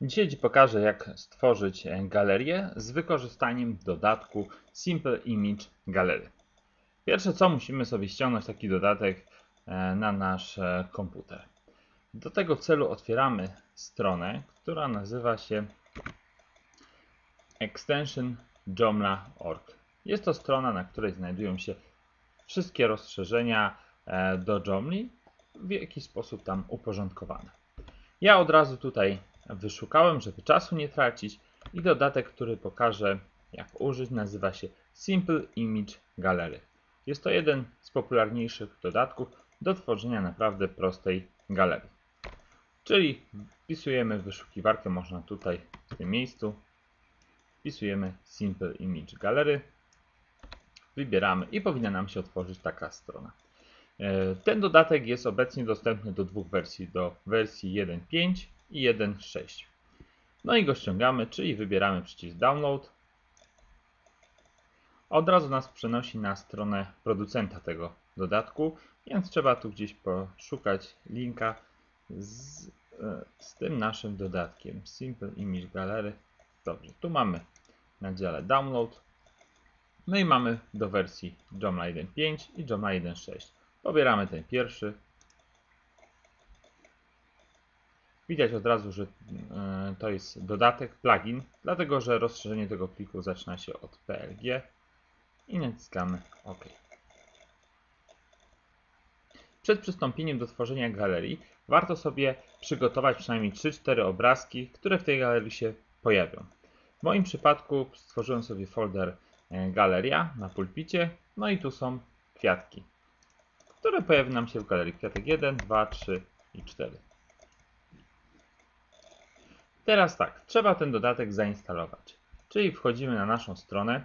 Dzisiaj Ci pokażę, jak stworzyć e, galerię z wykorzystaniem dodatku Simple Image Gallery. Pierwsze co, musimy sobie ściągnąć taki dodatek e, na nasz e, komputer. Do tego celu otwieramy stronę, która nazywa się extension Joomla.org. Jest to strona, na której znajdują się wszystkie rozszerzenia do Joomla w jakiś sposób tam uporządkowane. Ja od razu tutaj wyszukałem, żeby czasu nie tracić i dodatek, który pokażę jak użyć nazywa się Simple Image Gallery. Jest to jeden z popularniejszych dodatków do tworzenia naprawdę prostej galerii. Czyli wpisujemy wyszukiwarkę, można tutaj w tym miejscu, wpisujemy Simple Image Gallery, wybieramy i powinna nam się otworzyć taka strona. E, ten dodatek jest obecnie dostępny do dwóch wersji, do wersji 1.5 i 1.6. No i go ściągamy, czyli wybieramy przycisk Download. Od razu nas przenosi na stronę producenta tego dodatku, więc trzeba tu gdzieś poszukać linka z, e, z tym naszym dodatkiem Simple Image Gallery. Dobrze, tu mamy na dziale Download. No i mamy do wersji Joomla 1.5 i Joomla 1.6. Pobieramy ten pierwszy. Widać od razu, że e, to jest dodatek, plugin, dlatego że rozszerzenie tego pliku zaczyna się od PLG i naciskamy OK. Przed przystąpieniem do tworzenia galerii warto sobie przygotować przynajmniej 3-4 obrazki, które w tej galerii się pojawią. W moim przypadku stworzyłem sobie folder e, galeria na pulpicie, no i tu są kwiatki które pojawi nam się w galerii kwiatek 1, 2, 3 i 4. Teraz tak, trzeba ten dodatek zainstalować. Czyli wchodzimy na naszą stronę.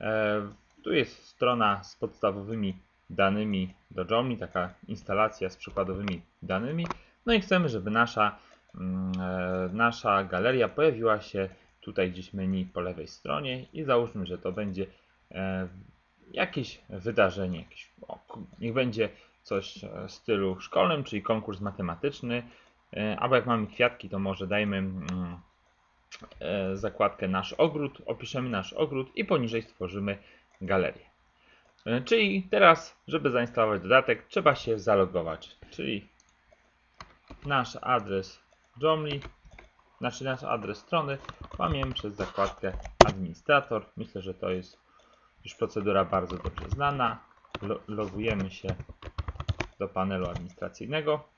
E, tu jest strona z podstawowymi danymi do Joomla, taka instalacja z przykładowymi danymi. No i chcemy, żeby nasza, mm, e, nasza galeria pojawiła się tutaj gdzieś menu po lewej stronie i załóżmy, że to będzie e, jakieś wydarzenie, jakieś, niech będzie coś w stylu szkolnym, czyli konkurs matematyczny, albo jak mamy kwiatki, to może dajmy mm, e, zakładkę nasz ogród, opiszemy nasz ogród i poniżej stworzymy galerię. E, czyli teraz, żeby zainstalować dodatek, trzeba się zalogować, czyli nasz adres Joomla, znaczy nasz adres strony łamiemy przez zakładkę administrator. Myślę, że to jest już procedura bardzo dobrze znana. Logujemy się do panelu administracyjnego.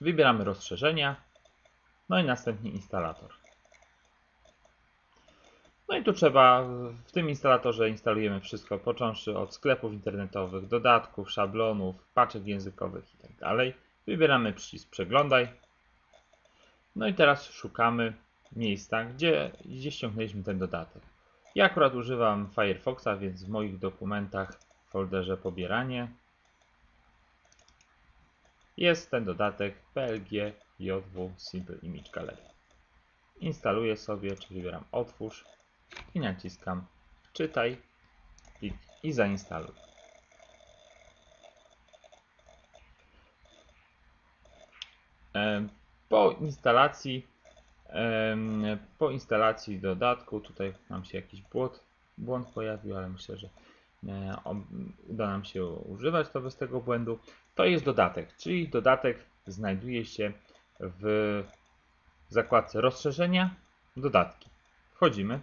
Wybieramy rozszerzenia. No i następnie instalator. No i tu trzeba, w tym instalatorze instalujemy wszystko, począwszy od sklepów internetowych, dodatków, szablonów, paczek językowych itd. Tak Wybieramy przycisk przeglądaj. No i teraz szukamy miejsca, gdzie, gdzie ściągnęliśmy ten dodatek. Ja akurat używam Firefoxa, więc w moich dokumentach w folderze pobieranie jest ten dodatek PLG JW Simple Image Gallery. Instaluję sobie, czy wybieram otwórz i naciskam czytaj i zainstaluj. Po instalacji po instalacji dodatku, tutaj nam się jakiś błąd, błąd pojawił, ale myślę, że uda nam się używać to bez tego błędu. To jest dodatek, czyli dodatek znajduje się w zakładce rozszerzenia, dodatki. Wchodzimy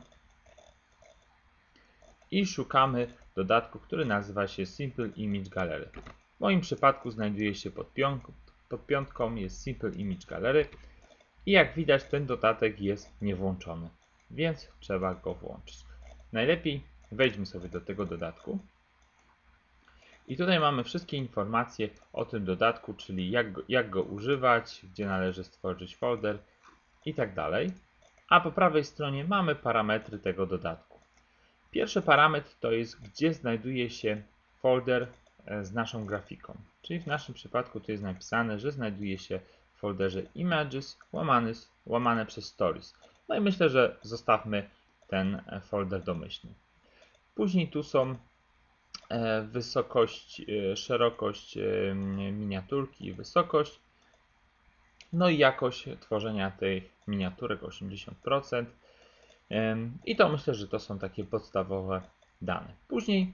i szukamy dodatku, który nazywa się Simple Image Gallery. W moim przypadku znajduje się pod, piątką, pod piątką jest Simple Image Gallery. I jak widać ten dodatek jest niewłączony, więc trzeba go włączyć. Najlepiej wejdźmy sobie do tego dodatku. I tutaj mamy wszystkie informacje o tym dodatku, czyli jak go, jak go używać, gdzie należy stworzyć folder i tak dalej. A po prawej stronie mamy parametry tego dodatku. Pierwszy parametr to jest, gdzie znajduje się folder e, z naszą grafiką. Czyli w naszym przypadku tu jest napisane, że znajduje się w folderze Images łamany, łamane przez Stories. No i myślę, że zostawmy ten folder domyślny. Później tu są e, wysokość, e, szerokość e, miniaturki i wysokość. No i jakość tworzenia tej miniaturek 80%. Em, I to myślę, że to są takie podstawowe dane. Później,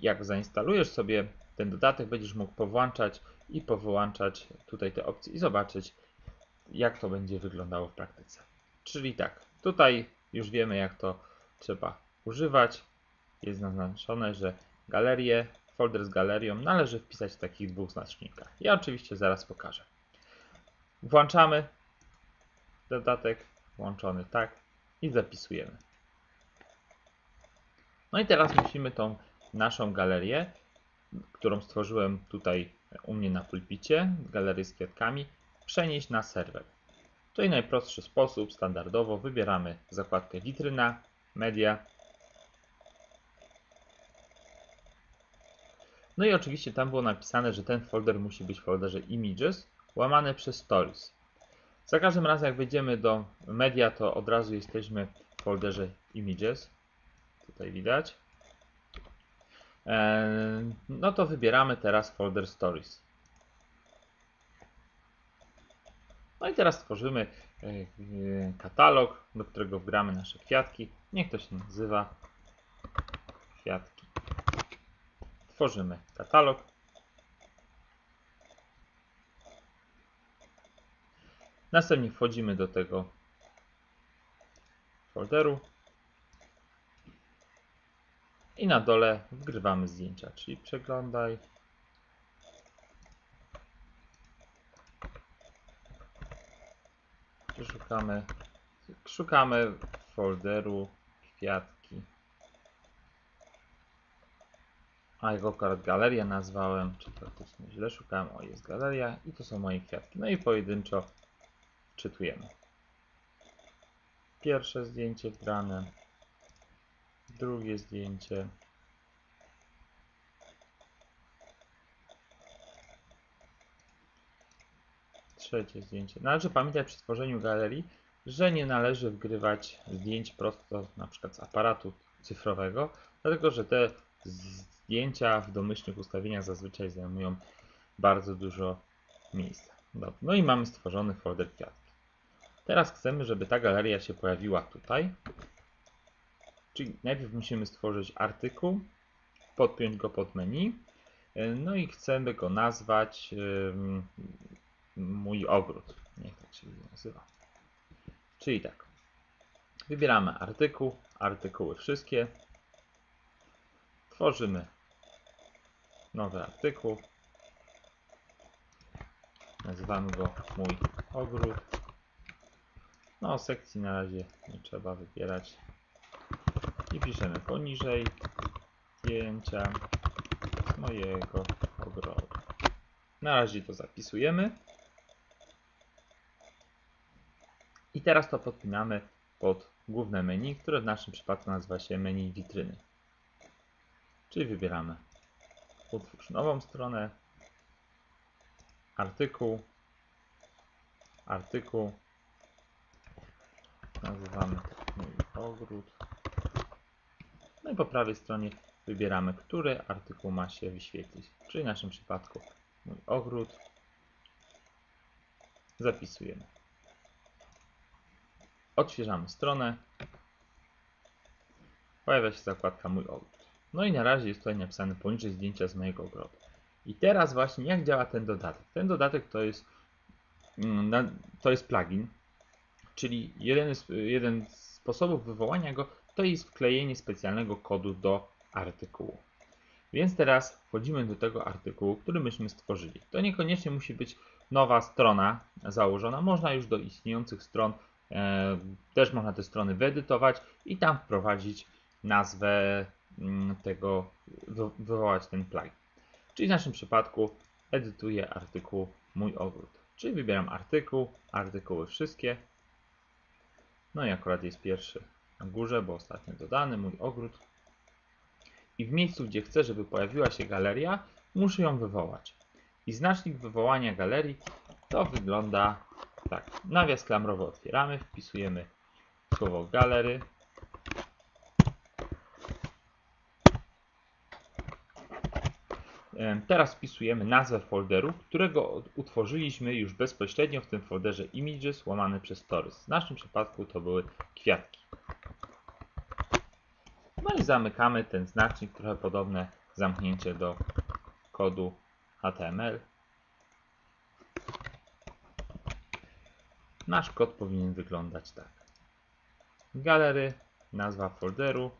jak zainstalujesz sobie ten dodatek, będziesz mógł powłączać i powyłączać tutaj te opcje i zobaczyć, jak to będzie wyglądało w praktyce. Czyli tak, tutaj już wiemy, jak to trzeba używać. Jest zaznaczone, że galerię, folder z galerią należy wpisać w takich dwóch znacznikach. Ja oczywiście zaraz pokażę. Włączamy dodatek, włączony tak i zapisujemy. No i teraz musimy tą naszą galerię, którą stworzyłem tutaj u mnie na pulpicie, galerię z kwiatkami, przenieść na serwer. Tutaj najprostszy sposób, standardowo wybieramy zakładkę witryna, media. No i oczywiście tam było napisane, że ten folder musi być w folderze images, łamane przez stories. Za każdym razem jak wejdziemy do media, to od razu jesteśmy w folderze images. Tutaj widać. Eee, No to wybieramy teraz folder stories. No i teraz tworzymy e, e, katalog, do którego wgramy nasze kwiatki. Niech to się nazywa kwiatki. Tworzymy katalog. Następnie wchodzimy do tego folderu i na dole wgrywamy zdjęcia, czyli przeglądaj. Szukamy, szukamy folderu kwiatki. A jego akurat galeria nazwałem, czy faktycznie źle szukałem. O, jest galeria i to są moje kwiatki. No i pojedynczo czytujemy. Pierwsze zdjęcie wgrane, drugie zdjęcie. Trzecie zdjęcie. Należy pamiętać przy tworzeniu galerii, że nie należy wgrywać zdjęć prosto na przykład z aparatu cyfrowego, dlatego że te zdjęcia w domyślnych ustawieniach zazwyczaj zajmują bardzo dużo miejsca. Dobrze. No i mamy stworzony folder kwiatki. Teraz chcemy, żeby ta galeria się pojawiła tutaj. Czyli najpierw musimy stworzyć artykuł, podpiąć go pod menu. No i chcemy go nazwać mój ogród. Niech tak się nazywa. Czyli tak. Wybieramy artykuł, artykuły wszystkie. Tworzymy nowy artykuł. Nazywamy go mój ogród. No, o sekcji na razie nie trzeba wybierać. I piszemy poniżej zdjęcia z mojego ogrodu. Na razie to zapisujemy. I teraz to podpinamy pod główne menu, które w naszym przypadku nazywa się menu witryny. Czyli wybieramy utwórz nową stronę, artykuł, artykuł, nazywamy mój ogród. No i po prawej stronie wybieramy, który artykuł ma się wyświetlić. Czyli w naszym przypadku mój ogród. Zapisujemy. Odświeżamy stronę. Pojawia się zakładka mój ogród. No i na razie jest tutaj napisane poniżej zdjęcia z mojego ogrodu. I teraz właśnie jak działa ten dodatek? Ten dodatek to jest, mm, to jest plugin, czyli jeden z, jeden z sposobów wywołania go to jest wklejenie specjalnego kodu do artykułu. Więc teraz wchodzimy do tego artykułu, który myśmy stworzyli. To niekoniecznie musi być nowa strona założona. Można już do istniejących stron, e, też można te strony wyedytować i tam wprowadzić nazwę tego, wy, wywołać ten plugin. Czyli w naszym przypadku edytuję artykuł mój ogród. Czyli wybieram artykuł, artykuły wszystkie. No i akurat jest pierwszy na górze, bo ostatnio dodany, mój ogród. I w miejscu, gdzie chcę, żeby pojawiła się galeria, muszę ją wywołać. I znacznik wywołania galerii to wygląda tak. Nawias klamrowy otwieramy, wpisujemy słowo galery. Teraz wpisujemy nazwę folderu, którego utworzyliśmy już bezpośrednio w tym folderze images łamane przez stories. W naszym przypadku to były kwiatki. No i zamykamy ten znacznik, trochę podobne zamknięcie do kodu HTML. Nasz kod powinien wyglądać tak. Galery, nazwa folderu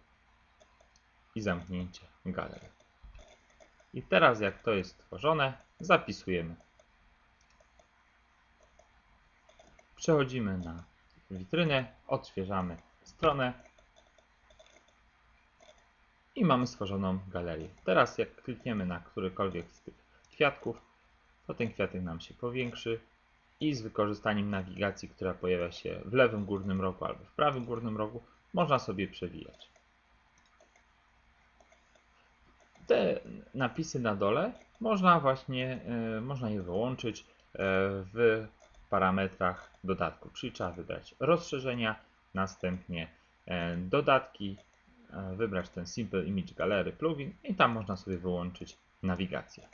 i zamknięcie galery. I teraz jak to jest stworzone, zapisujemy. Przechodzimy na witrynę, odświeżamy stronę i mamy stworzoną galerię. Teraz jak klikniemy na którykolwiek z tych kwiatków, to ten kwiatek nam się powiększy i z wykorzystaniem nawigacji, która pojawia się w lewym górnym rogu albo w prawym górnym rogu, można sobie przewijać. Te napisy na dole można właśnie e, można je wyłączyć e, w parametrach dodatku, czyli trzeba wybrać rozszerzenia, następnie e, dodatki, wybrać ten Simple Image Gallery plugin i tam można sobie wyłączyć nawigację.